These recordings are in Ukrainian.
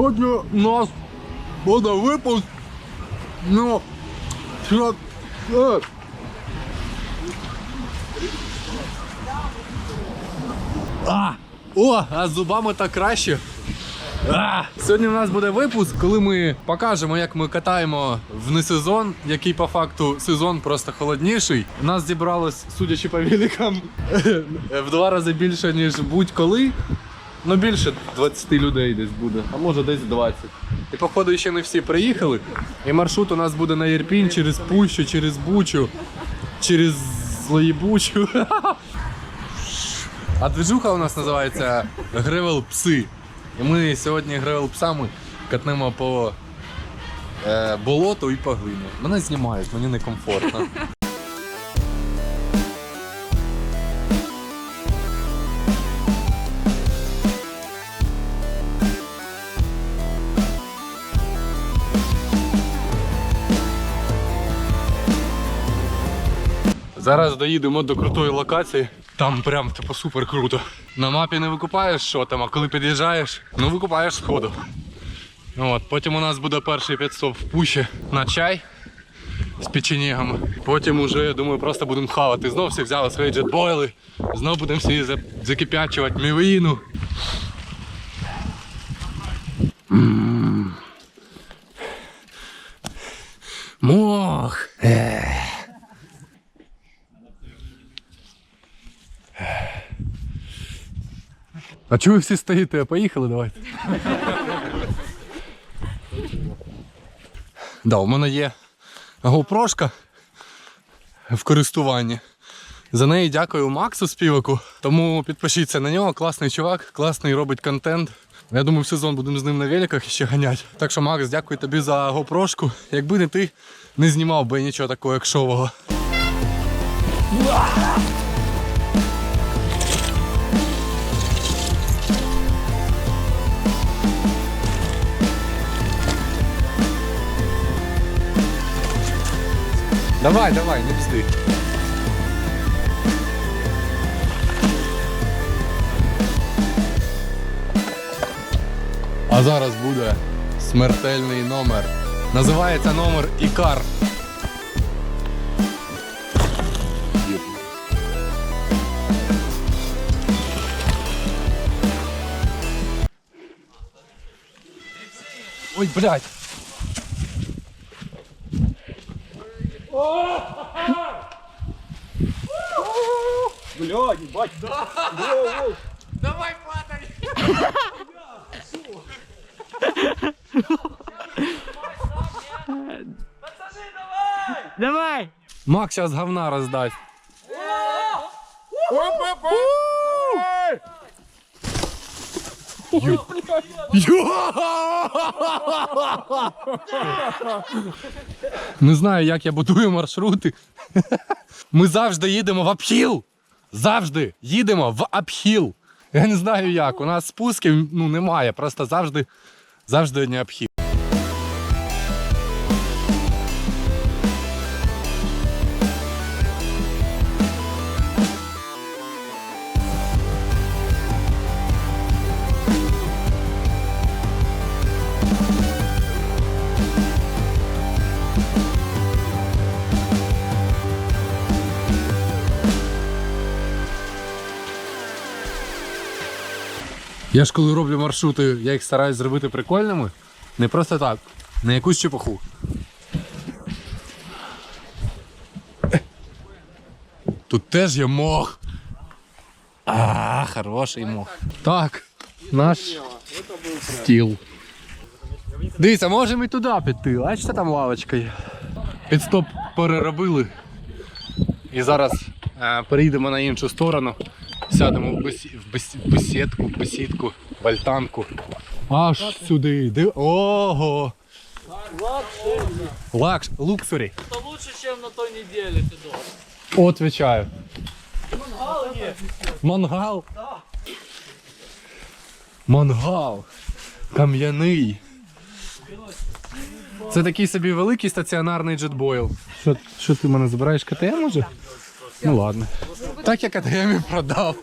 Сьогодні у нас буде випуск. Ну, що... Е. А, о, а з зубами так краще. А! Сьогодні у нас буде випуск, коли ми покажемо, як ми катаємо в несезон, який по факту сезон просто холодніший. Нас зібралось, судячи по великам, в два рази більше, ніж будь-коли. Ну більше 20 людей десь буде, а може десь 20. І походу ще не всі приїхали. І маршрут у нас буде на Єрпінь через Пущу, через Бучу, через Злоєбучу. А движуха у нас називається Гревел Пси. І ми сьогодні гревел псами катнемо по е, болоту і по глині. Мене знімають, мені некомфортно. Зараз доїдемо до крутої локації. Там прям типу супер круто. На мапі не викупаєш що там, а коли під'їжджаєш, ну викупаєш сходу. От, потім у нас буде перший підстоп в пущі на чай з печенігами. Потім уже, я думаю, просто будемо хавати. Знов всі взяли свої джетбойли, знов будемо всі закип'ячувати мівіну. М. Мох. А чого ви всі стоїте? Поїхали, давайте. да, у мене є GoPro в користуванні. За неї дякую Максу співаку. Тому підпишіться на нього. Класний чувак, класний робить контент. Я думаю, в сезон будемо з ним на великах ще ганять. Так що, Макс, дякую тобі за GoPro. Якби не ти, не знімав би нічого такого як шового. Давай, давай, не псти. А зараз буде смертельний номер. Називається номер Ікар. Ой, блядь. Давай! Макс зараз говна роздасть. Ю- Ю- Не знаю, як я будую маршрути. Ми завжди їдемо в обхіл. Завжди їдемо в обхіл. Я не знаю як. У нас спусків ну, немає. Просто завжди, завжди не обхіл. Я ж коли роблю маршрути, я їх стараюсь зробити прикольними. Не просто так, не якусь чепуху. Тут теж є мох. А, хороший мох. Так, наш стіл. Дивіться, можемо і туди піти. Бачите, там лавочка є. Підстоп переробили. І зараз е, перейдемо на іншу сторону. Сядемо в, бесі... в, бесі... в бесідку, в бесідку, в альтанку. Аж сюди. Ди... Ого! Лакш, луксурі. Это лучше, чем на той неделе, Федор. Отвечаю. Мангал? Мангал. Кам'яний. Це такий собі великий стаціонарний джетбойл. Що, що ти мене забираєш КТМ уже? Ну ладно. Так я КТМ і продав.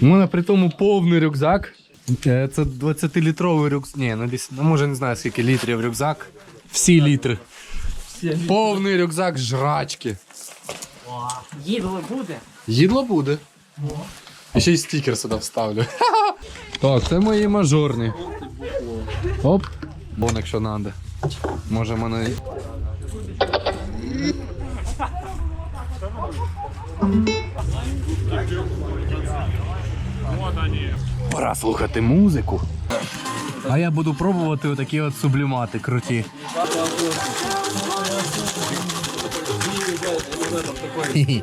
У мене при тому повний рюкзак. Е, Це 20-літровий рюкзак. Ні, ну десь, ну може не знаю скільки літрів рюкзак. Всі літри. Повний рюкзак жрачки. Їдло буде. Їдло буде. І ще й стікер сюди вставлю. Так, це мої мажорні. Оп. Вон, якщо треба. Може мене. Пора слухати музику. А я буду пробувати отакі от сублімати круті. Хі-хі.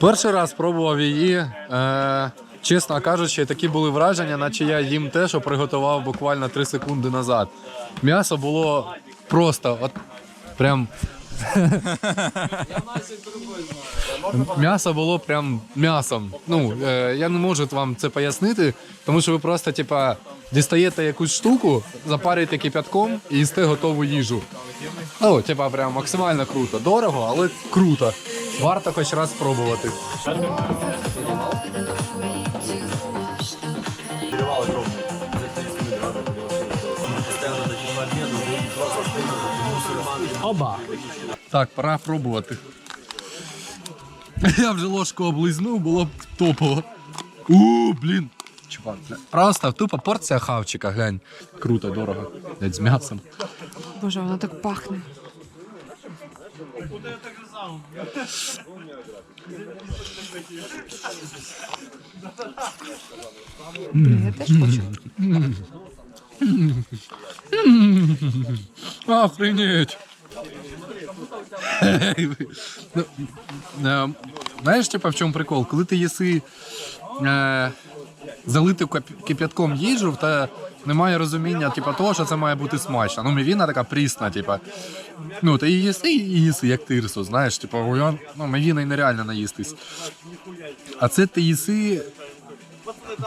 Перший раз пробував її. Е, чесно кажучи, такі були враження, наче я їм те, що приготував буквально 3 секунди назад. М'ясо було просто от прям. М'ясо було прям м'ясом. Ну, е, я не можу вам це пояснити, тому що ви просто, типа, дістаєте якусь штуку, запарюєте кипятком і їсте готову їжу. Ну, типа, прям максимально круто. Дорого, але круто. Варто хоч раз спробувати. Оба. Так, пора пробувати. Я вже ложку облизнув, було б топово. У, блін. Чувак, просто тупо порція хавчика, глянь. Круто, дорого. Блядь, з м'ясом. Боже, воно так пахне. Хочу. Охренеть. Ну, е, Знаєш, типа, в чому прикол? Коли ти їси е, залиту кип- кип'ятком їжу, та немає розуміння, типа, того, що це має бути смачно. Ну, мівіна така прісна, типа. Ну, ти їси і їси, як тирсу, знаєш, типа, уян- ну, мівіна й нереально наїстись. А це ти їси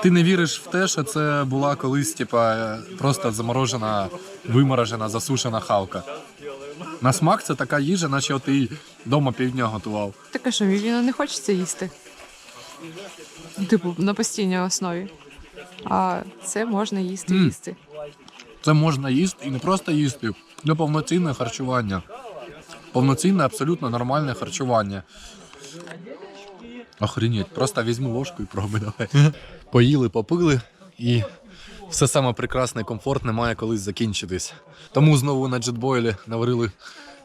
ти не віриш в те, що це була колись, типа, просто заморожена, виморожена, засушена хавка. На смак це така їжа, наче от ти вдома півдня готував. Так а що, він не хочеться їсти. Типу, на постійній основі. А це можна їсти, Мм. їсти. Це можна їсти і не просто їсти, це повноцінне харчування. Повноцінне, абсолютно нормальне харчування. Охренеть, просто візьму ложку і пробуй давай. Поїли, попили і все саме прекрасне і комфортне має колись закінчитись. Тому знову на джетбойлі наварили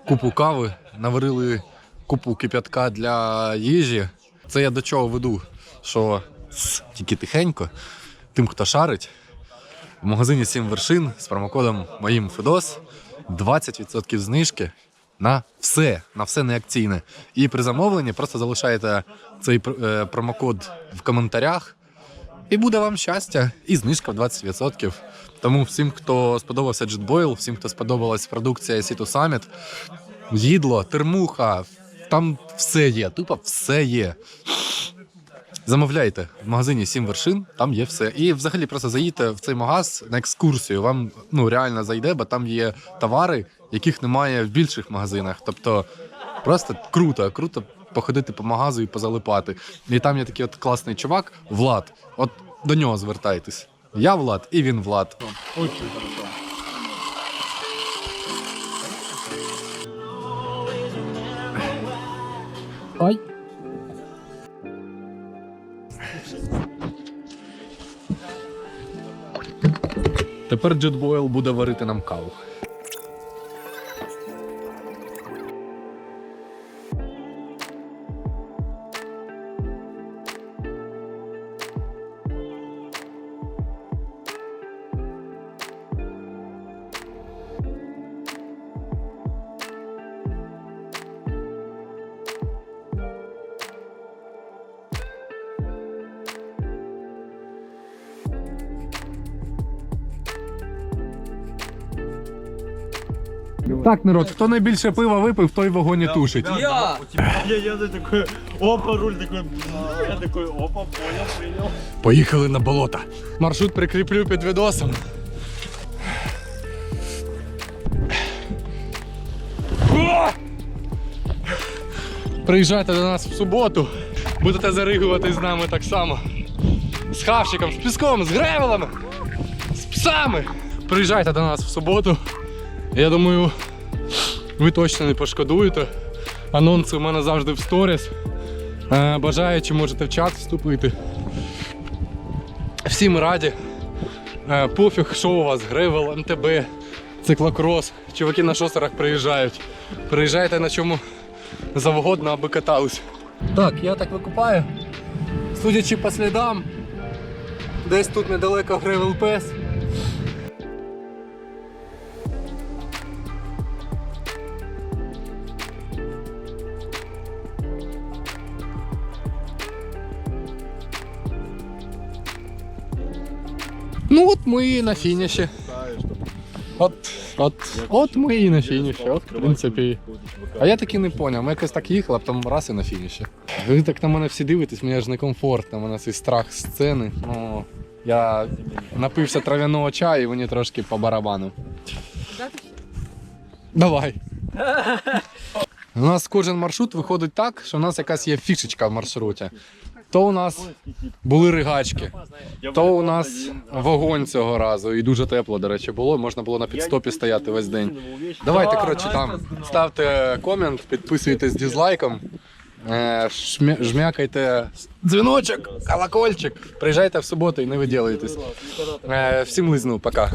купу кави, наварили купу кип'ятка для їжі. Це я до чого веду, що тс, тільки тихенько, тим, хто шарить, в магазині 7 вершин з промокодом моїм Федос 20% знижки на все, на все неакційне. І при замовленні просто залишаєте цей е, промокод в коментарях, і буде вам щастя, і знижка в 20%. Тому всім, хто сподобався JetBoil, всім, хто сподобалась продукція Сіту Summit, їдло, термуха, там все є, тупо все є. Замовляйте в магазині 7 вершин, там є все. І взагалі просто заїдьте в цей магаз на екскурсію. Вам ну реально зайде, бо там є товари, яких немає в більших магазинах. Тобто просто круто, круто походити по магазу і позалипати. І там є такий от класний чувак, Влад. От до нього звертайтесь. Я Влад, і він Влад. Ой. Тепер JetBoil буде варити нам каву. Так, народ, хто найбільше пива випив, той в вогоні тушить. Я! Я еду такой, опа, руль такой, я такой, опа, понял, принял. Поїхали на болото. Маршрут прикріплю під відосом. О! Приїжджайте до нас в суботу. Будете заригувати з нами так само. З хавчиком, з піском, з гревелами, з псами. Приїжджайте до нас в суботу. Я думаю, ви точно не пошкодуєте. Анонси у мене завжди в сторіс. Е, Бажаючи, можете в чат вступити. Всім раді. Е, Пофіг, що у вас, гревел, МТБ, циклокрос. Чуваки на шосерах приїжджають. Приїжджайте на чому завгодно, аби катались. Так, я так викупаю. Судячи по слідам, десь тут недалеко гревел пес. Ну от ми і на фініші. От, от, от ми і на фініші, от, в принципі. А я таки не поняв, ми якось так їхали, а потім раз і на фініші. Ви так на мене всі дивитесь, мені аж некомфортно, у мене цей страх сцени. Ну, я напився трав'яного чаю і мені трошки по барабану. Давай. У нас кожен маршрут виходить так, що у нас якась є фішечка в маршруті. То у нас були ригачки, то у нас вогонь цього разу, і дуже тепло, до речі, було. Можна було на підстопі стояти весь день. Давайте, коротше, там ставте комент, підписуйтесь дізлайком, е, жмякайте дзвіночок, колокольчик. Приїжджайте в суботу і не виділуйтесь. Е, Всім лизну, пока.